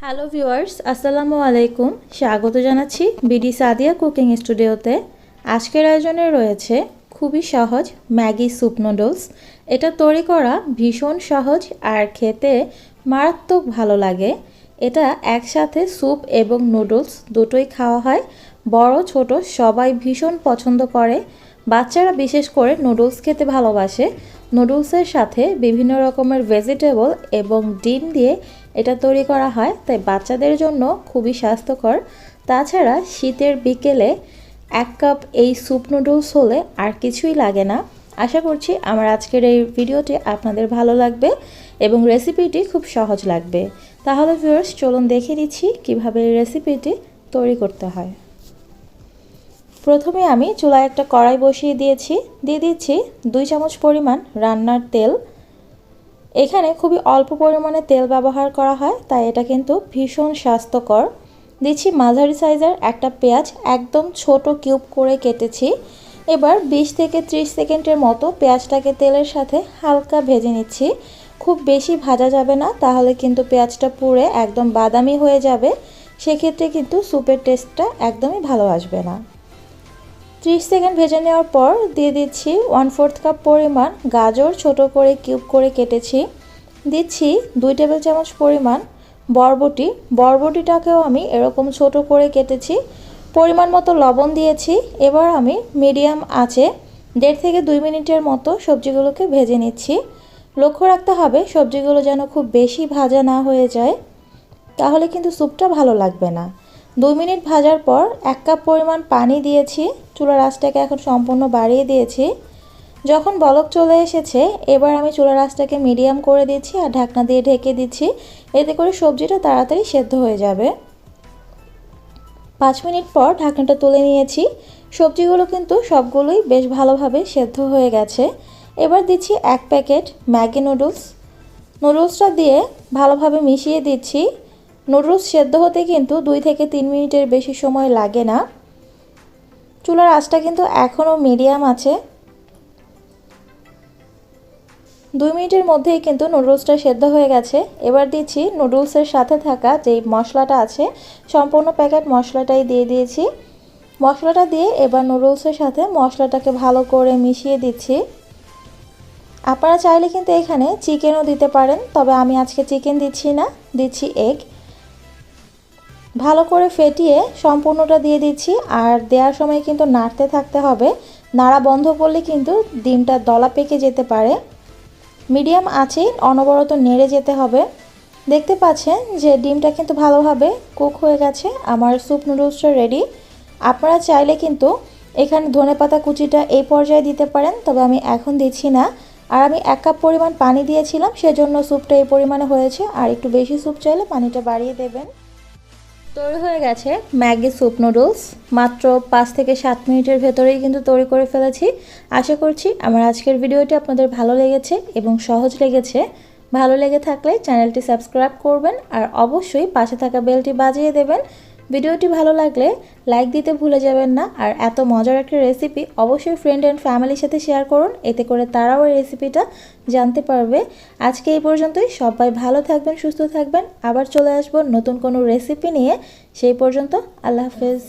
Hello viewers আসসালামু আলাইকুম স্বাগত জানাচ্ছি বিডি সাদিয়া কুকিং স্টুডিওতে আজকের আয়োজনে রয়েছে খুবই সহজ ম্যাগি স্যুপ নুডলস এটা তৈরি করা ভীষণ সহজ আর খেতে মারাত্মক ভালো লাগে এটা একসাথে স্যুপ এবং নুডলস দুটোই খাওয়া হয় বড় ছোট সবাই ভীষণ পছন্দ করে বাচ্চারা বিশেষ করে নুডলস খেতে ভালোবাসে নুডলসের সাথে বিভিন্ন রকমের ভেজিটেবল এবং ডিম দিয়ে এটা তৈরি করা হয়, তাই বাচ্চাদের জন্য খুবই স্বাস্থ্যকর। তাছাড়া শীতের বিকেলে এক কাপ এই স্যুপ নুডলস হলে আর কিছুই লাগে না। আশা করছি আমার আজকের এই ভিডিওটি আপনাদের ভালো লাগবে এবং রেসিপিটি খুব সহজ লাগবে। তাহলে ভিউয়ার্স, চলুন দেখে দিচ্ছি কীভাবে এই রেসিপিটি তৈরি করতে হয়। প্রথমে আমি চুলায় একটা কড়াই বসিয়ে দিয়েছি, দিয়ে দিচ্ছি দুই চামচ পরিমাণ রান্নার তেল। এখানে খুবই অল্প পরিমাণে তেল ব্যবহার করা হয়, তাই এটা কিন্তু ভীষণ স্বাস্থ্যকর। দিচ্ছি মাঝারি সাইজের একটা পেঁয়াজ, একদম ছোট কিউব করে কেটেছি। এবার 20 থেকে 30 সেকেন্ডের মতো পেঁয়াজটাকে তেলের সাথে হালকা ভেজে নিচ্ছি। খুব বেশি ভাজা যাবে না, তাহলে কিন্তু পেঁয়াজটা পুড়ে একদম বাদামি হয়ে যাবে। সেক্ষেত্রে কিন্তু স্যুপের টেস্টটা একদমই ভালো আসবে না। ত্রিশ সেকেন্ড ভেজে নেওয়ার পর দিয়ে দিচ্ছি ওয়ান ফোর্থ কাপ পরিমাণ গাজর ছোট করে কিউব করে কেটেছি। দিচ্ছি দুই টেবিল চামচ পরিমাণ বরবটি। বরবটিটাকেও আমি এরকম ছোট করে কেটেছি। পরিমাণ মতো লবণ দিয়েছি। এবার আমি মিডিয়াম আছে দেড় থেকে দুই মিনিটের মতো সবজিগুলোকে ভেজে নিচ্ছি। লক্ষ্য রাখতে হবে সবজিগুলো যেন খুব বেশি ভাজা না হয়ে যায়। তাহলে কিন্তু স্যুপটা ভালো লাগবে না। দুই মিনিট ভাজার পর এক কাপ পরিমাণ পানি দিয়েছি। চুলার আঁচটাকে এখন সম্পূর্ণ বাড়িয়ে দিয়েছি। যখন বলক চলে এসেছে, এবার আমি চুলার আঁচটাকে মিডিয়াম করে দিচ্ছি আর ঢাকনা দিয়ে ঢেকে দিচ্ছি। এতে করে সবজিটা তাড়াতাড়ি সেদ্ধ হয়ে যাবে। পাঁচ মিনিট পর ঢাকনাটা তুলে নিয়েছি। সবজিগুলো কিন্তু সবগুলোই বেশ ভালোভাবে সেদ্ধ হয়ে গেছে। এবার দিচ্ছি এক প্যাকেট ম্যাগি নুডলস। নুডলসটা দিয়ে ভালোভাবে মিশিয়ে দিচ্ছি। নুডলস সেদ্ধ হতে কিন্তু দুই থেকে তিন মিনিটের বেশি সময় লাগে না। চুলার আঁচটা কিন্তু এখনও মিডিয়াম আছে। দুই মিনিটের মধ্যেই কিন্তু নুডলসটা সেদ্ধ হয়ে গেছে। এবার দিচ্ছি নুডলসের সাথে থাকা যেই মশলাটা আছে, সম্পূর্ণ প্যাকেট মশলাটাই দিয়ে দিয়েছি। মশলাটা দিয়ে এবার নুডলসের সাথে মশলাটাকে ভালো করে মিশিয়ে দিচ্ছি। আপনারা চাইলে কিন্তু এখানে চিকেনও দিতে পারেন, তবে আমি আজকে চিকেন দিচ্ছি না, দিচ্ছি এগ। ভালো করে ফেটিয়ে সম্পূর্ণটা দিয়ে দিচ্ছি। আর দেওয়ার সময় কিন্তু নাড়তে থাকতে হবে। নাড়া বন্ধ করলে কিন্তু ডিমটা দলা পেকে যেতে পারে। মিডিয়াম আছে অনবরত নেড়ে যেতে হবে। দেখতে পাচ্ছেন যে ডিমটা কিন্তু ভালোভাবে কুক হয়ে গেছে। আমার স্যুপ নুডলসটা রেডি আপনারা চাইলে কিন্তু এখানে ধনে পাতা কুচিটা এই পর্যায়ে দিতে পারেন, তবে আমি এখন দিচ্ছি না। আর আমি এক কাপ পরিমাণ পানি দিয়েছিলাম, সেজন্য স্যুপটা এই পরিমাণে হয়েছে। আর একটু বেশি স্যুপ চাইলে পানিটা বাড়িয়ে দেবেন। তৈরি হয়ে গেছে ম্যাগি স্যুপ নুডলস। মাত্র পাঁচ থেকে সাত মিনিটের ভেতরেই কিন্তু তৈরি করে ফেলেছি। আশা করছি আমার আজকের ভিডিওটি আপনাদের ভালো লেগেছে এবং সহজ লেগেছে। ভালো লেগে থাকলে চ্যানেলটি সাবস্ক্রাইব করবেন আর অবশ্যই পাশে থাকা বেলটি বাজিয়ে দেবেন ভিডিওটি ভালো লাগলে লাইক দিতে ভুলে যাবেন না, আর এত মজার একটা রেসিপি অবশ্যই ফ্রেন্ড অ্যান্ড ফ্যামিলির সাথে শেয়ার করুন, এতে করে তারাও এই রেসিপিটা জানতে পারবে। আজকে এই পর্যন্তই, সবাই ভালো থাকবেন, সুস্থ থাকবেন, আবার চলে আসব নতুন কোনো রেসিপি নিয়ে। সেই পর্যন্ত, আল্লাহ হাফেজ।